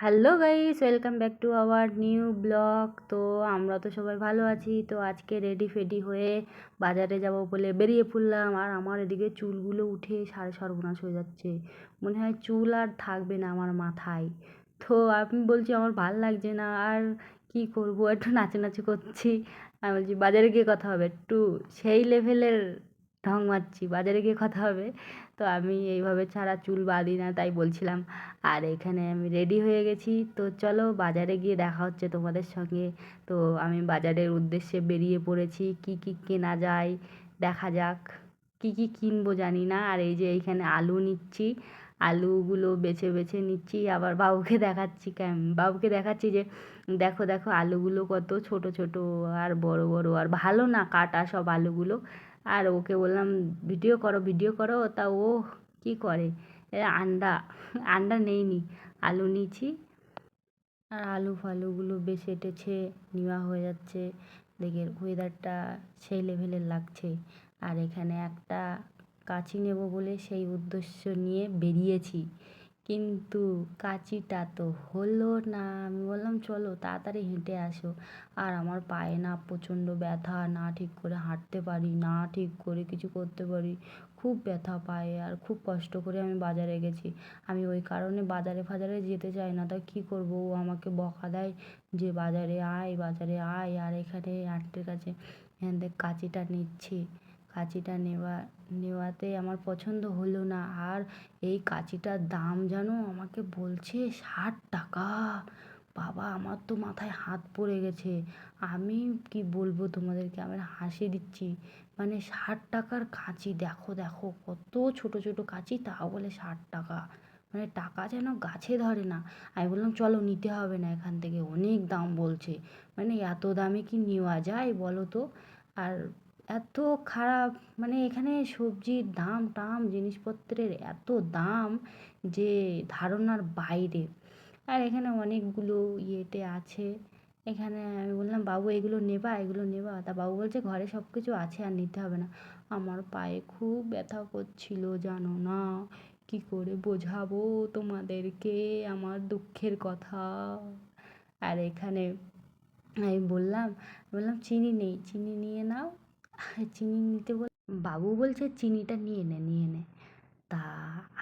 Hello guys, welcome back to our new blog. তো আমরা তো সবাই ভালো আছি। তো আজকে রেডি ফেডি হয়ে বাজারে যাব বলে বেরিয়ে পড়লাম। আর আমার এদিকে চুলগুলো উঠে সাড়ে সর্বনাশ হয়ে যাচ্ছে। মনে হয় চুল আর থাকবে না আমার মাথায়। তো আমি বলছি, আমার ভালো লাগছে না। আর কি করব? একটু নাচানাচি করছি। আমি বলছি, বাজারে গিয়ে কথা হবে। একটু সেই লেভেলের ঢং মারছি বাজারে গিয়ে কথা হবে। তো আমি এইভাবে ছাড়া চুল বাঁধি না, তাই বলছিলাম, আর এখানে আমি রেডি হয়ে গেছি, তো চলো বাজারে গিয়ে দেখা হচ্ছে তোমাদের সঙ্গে। তো আমি বাজারের উদ্দেশ্যে বেরিয়ে পড়েছি, কি কি কেনা যায় দেখা যাক, কি কি কিনবো জানি না। আর এই যে এইখানে আলু নিচ্ছি, আলুগুলো বেছে বেছে নিচ্ছি, আবার বাবুকে দেখাচ্ছি কেম, বাবুকে দেখাচ্ছি যে, দেখো দেখো, আলুগুলো কত ছোট ছোট, আর বড় বড়, আর ভালো না কাটা সব আলুগুলো। আর ওকে বললাম, ভিডিও করো ভিডিও করো। তা ও কী করে? আন্ডা আন্ডা নেইনি, আলু নিয়েছি। আর আলু ফালুগুলো বেশ টেছে নেওয়া হয়ে যাচ্ছে। দেখে ওয়েদারটা সেই লেভেলের লাগছে। আর এখানে একটা কাঁচি নেব বলে সেই উদ্দেশ্য নিয়ে বেরিয়েছি। কিন্তু কাঁচিটা তো হলো না। আমি বললাম, চলো তাড়াতাড়ি হেঁটে আসো। আর আমার পায়ে না প্রচণ্ড ব্যথা, না ঠিক করে হাঁটতে পারি, না ঠিক করে কিছু করতে পারি। খুব ব্যথা পায়ে আর খুব কষ্ট করে আমি বাজারে গেছি। আমি ওই কারণে বাজারে ফাজারে যেতে চাই না। তা কী করব? ও আমাকে বকা দেয় যে, বাজারে আয় বাজারে আয়। আর এখানে আন্টির কাছে থেকে কাঁচিটা নিচ্ছি। কাঁচিটা নেওয়া, নেওয়াতে আমার পছন্দ হলো না। আর এই কাঁচিটার দাম জানো? আমাকে বলছে ষাট টাকা। বাবা, আমার তো মাথায় হাত পড়ে গেছে। আমি কি বলব তোমাদেরকে? আমি হাসি দিচ্ছি। মানে ষাট টাকার কাঁচি, দেখো দেখো, কত ছোট ছোট কাঁচি, তাও বলে ষাট টাকা। মানে টাকা যেন গাছে ধরে না। আমি বললাম, চলো, নিতে হবে না এখান থেকে। অনেক দাম বলছে। মানে এত দামে কি নেওয়া যায় বলো তো? আর এত খারাপ মানে এখানে সবজির দাম টাম, জিনিসপত্রের এত দাম যে ধারণার বাইরে। আর এখানে অনেকগুলো ইয়েতে আছে। এখানে আমি বললাম, বাবু, এগুলো নেবা এগুলো নেবা। তা বাবু বলছে, ঘরে সব কিছু আছে আর নিতে হবে না। আমার পায়ে খুব ব্যথা করছিল, জানো না? কি করে বোঝাবো তোমাদেরকে আমার দুঃখের কথা? আর এখানে আমি বললাম বললাম, চিনি নেই, চিনি নিয়ে নাও। চিনি নিতে বল, বাবু বলছে চিনিটা নিয়ে নে নিয়ে নে। তা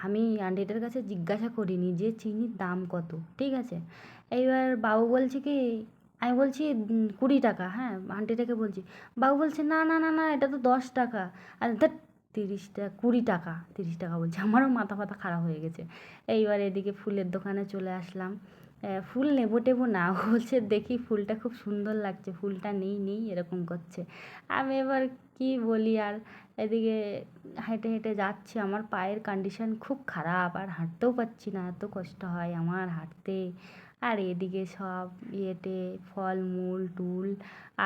আমি আন্টিটার কাছে জিজ্ঞাসা করিনি যে চিনির দাম কত, ঠিক আছে? এইবার বাবু বলছে কি, আমি বলছি কুড়ি টাকা হ্যাঁ আন্টিটাকে বলছি। বাবু বলছে, না না না না, এটা তো দশ টাকা। আর ধ্যাট তিরিশ টাকা কুড়ি টাকা, তিরিশ টাকা বলছে। আমারও মাথা ফাথা খারাপ হয়ে গেছে। এইবার এদিকে ফুলের দোকানে চলে আসলাম। ফুল নেব টেবো না বলছে, দেখি ফুলটা খুব সুন্দর লাগছে, ফুলটা নেই নেই, এরকম করছে। আমি এবার কি বলি, আর এদিকে হেঁটে হেঁটে যাচ্ছি, আমার পায়ের কন্ডিশন খুব খারাপ, আর হাঁটতেও পারছি না, এত কষ্ট হয় আমার হাঁটতে। আর এদিকে সব ইয়েতে ফলমূল টুল,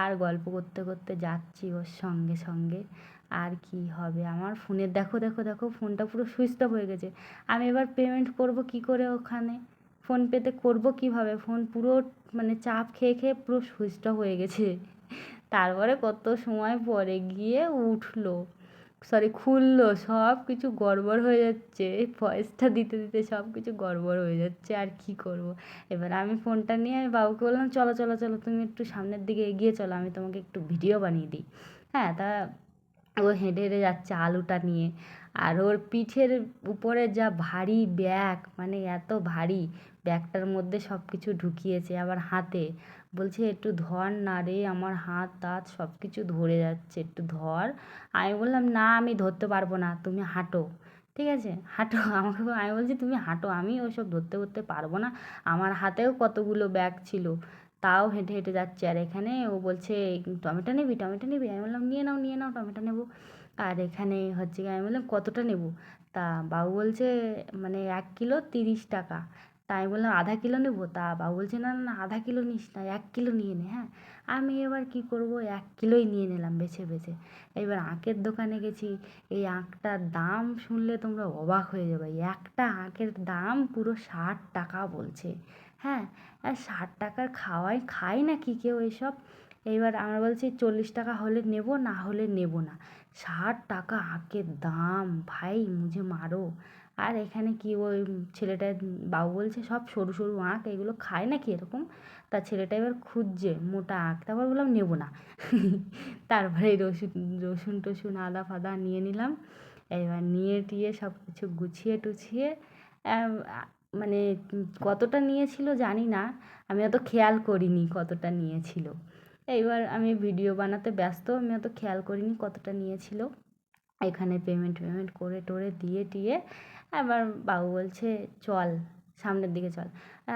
আর গল্প করতে করতে যাচ্ছি ওর সঙ্গে সঙ্গে। আর কি হবে, আমার ফোনের, দেখো দেখো দেখো, ফোনটা পুরো সুইচ অফ হয়ে গেছে। আমি এবার পেমেন্ট করব কি করে ওখানে? ফোনপেতে করব কীভাবে? ফোন পুরো মানে চাপ খেয়ে খেয়ে পুরো সুইচ অফ হয়ে গেছে। তারপরে কত সময় পরে গিয়ে উঠল সরি খুললো, সব কিছু গড়বড় হয়ে যাচ্ছে। ভয়েসটা দিতে দিতে সব কিছু গড়বড় হয়ে যাচ্ছে, আর কি করব। এবার আমি ফোনটা নিয়ে আমি বাবুকে বললাম, চলো চলো চলো, তুমি একটু সামনের দিকে এগিয়ে চলো, আমি তোমাকে একটু ভিডিও বানিয়ে দিই। হ্যাঁ তা ও হেঁটে হেঁটে যাচ্ছে আলুটা নিয়ে। আর ওর পিঠের উপরে যা ভারী ব্যাগ মানে এত ভারী, ব্যাগটার মধ্যে সব কিছু ঢুকিয়েছে আবার হাতে। বলছে, একটু ধর না রে, আমার হাত টাত সব কিছু ধরে যাচ্ছে, একটু ধর। আমি বললাম, না, আমি ধরতে পারব না, তুমি হাঁটো। ঠিক আছে, হাঁটো। আমাকে আমি বলছি, তুমি হাঁটো, আমি ওসব ধরতে ধরতে পারব না। আমার হাতেও কতগুলো ব্যাগ ছিল। তাও হেঁটে হেঁটে যাচ্ছে। আর এখানে ও বলছে, টমেটো নিবি টমেটো নিবি? আমি বললাম, নিয়ে নাও নিয়ে নাও, টমেটো নেব। আর এখানে হচ্ছে কি আমি বললাম, কতটা নেব? তা বাবু বলছে মানে এক কিলো তিরিশ টাকা। তা আমি বললাম, আধা কিলো নেব? তা বাবু বলছে, না না আধা কিলো নিস না, এক কিলো নিয়ে নে। হ্যাঁ আমি এবার কী করব? এক কিলোই নিয়ে নিলাম বেছে বেছে। এবার আঁকের দোকানে গেছি। এই আঁকটার দাম শুনলে তোমরা অবাক হয়ে যাবে। একটা আঁকের দাম পুরো ষাট টাকা বলছে। হ্যাঁ আর ষাট টাকার খাওয়াই খায় নাকি কেউ এসব? এইবার আমরা বলছি চল্লিশ টাকা হলে নেব, না হলে নেব না। ষাট টাকা আঁকের দাম, ভাই মুঝে মারো। আর এখানে কি ওই ছেলেটা বাবু বলছে, সব সরু সরু আঁক, এগুলো খায় নাকি এরকম? তা ছেলেটা এবার খুঁজছে, মোটা আঁক। তারপর বললাম, নেব না। তারপরে রসুন রসুন টসুন আদা ফাদা নিয়ে নিলাম। এবার নিয়ে টিয়ে সব কিছু গুছিয়ে টুছিয়ে মানে কতটা নিয়েছিল জানি না। আমি অত খেয়াল করিনি কতটা নিয়েছিল। এইবার আমি ভিডিও বানাতে ব্যস্ত, আমি অত খেয়াল করিনি কতটা নিয়েছিল। এখানে পেমেন্ট পেমেন্ট করে টোরে দিয়ে টিয়ে আবার বাবু বলছে, চল, সামনের দিকে চল।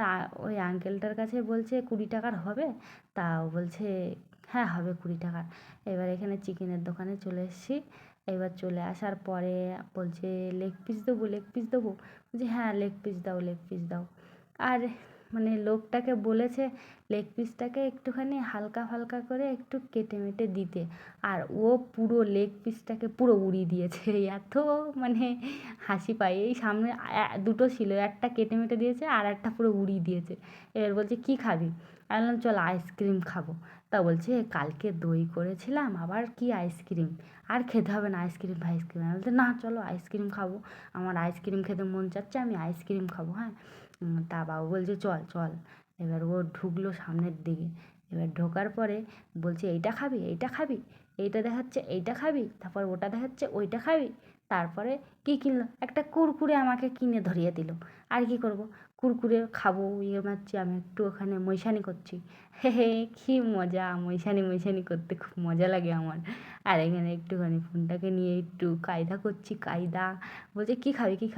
আর ওই আঙ্কেলটার কাছে বলছে, কুড়ি টাকার হবে? তা বলছে হ্যাঁ হবে কুড়ি টাকার। এবার এখানে চিকেনের দোকানে চলে এসেছি। এবার চলে আসার পরে বলছে লেগ পিস দেবো লেগ পিস দেবো? বলছি হ্যাঁ লেগ পিস দাও লেগ পিস দাও। আর মানে লোকটাকে বলেছে লেগ পিসটাকে একটুখানি হালকা ফালকা করে একটু কেটে মেটে দিতে। আর ও পুরো লেগ পিসটাকে পুরো উড়িয়ে দিয়েছে। এত মানে হাসি পায়। এই সামনে দুটো ছিল, একটা কেটে মেটে দিয়েছে আর একটা পুরো উড়িয়ে দিয়েছে। এবার বলছে, কী খাবি? আমি বললাম, চল আইসক্রিম খাব। তা বলছে, কালকে দই করেছিলাম, আবার কি আইসক্রিম আর খেতে হবে না আইসক্রিম ফাইসক্রিম আমি বলতে না, চলো আইসক্রিম খাব। আমার আইসক্রিম খেতে মন চাচ্ছে, আমি আইসক্রিম খাব হ্যাঁ? তা বাবু বলছে, চল চল। এবার ও ঢুকলো সামনের দিকে। এবার ঢোকার পরে বলছে, এইটা খাবি এইটা খাবি, এইটা দেখাচ্ছে, এইটা খাবি, তারপর ওটা দেখাচ্ছে, ওইটা খাবি। তারপরে কী কিনলো? একটা কুরকুরে আমাকে কিনে ধরিয়ে দিল। আর কী করব? কুরকুরে খাব ইয়ে মারছি, আমি একটু ওখানে মৈশানি করছি। হে হে, কী মজা! মৈশানি মৈশানি করতে খুব মজা লাগে আমার। আর এখানে একটুখানি ফোনটাকে নিয়ে একটু কায়দা করছি, কায়দা। বলছে, কী খাবি কী খাবি?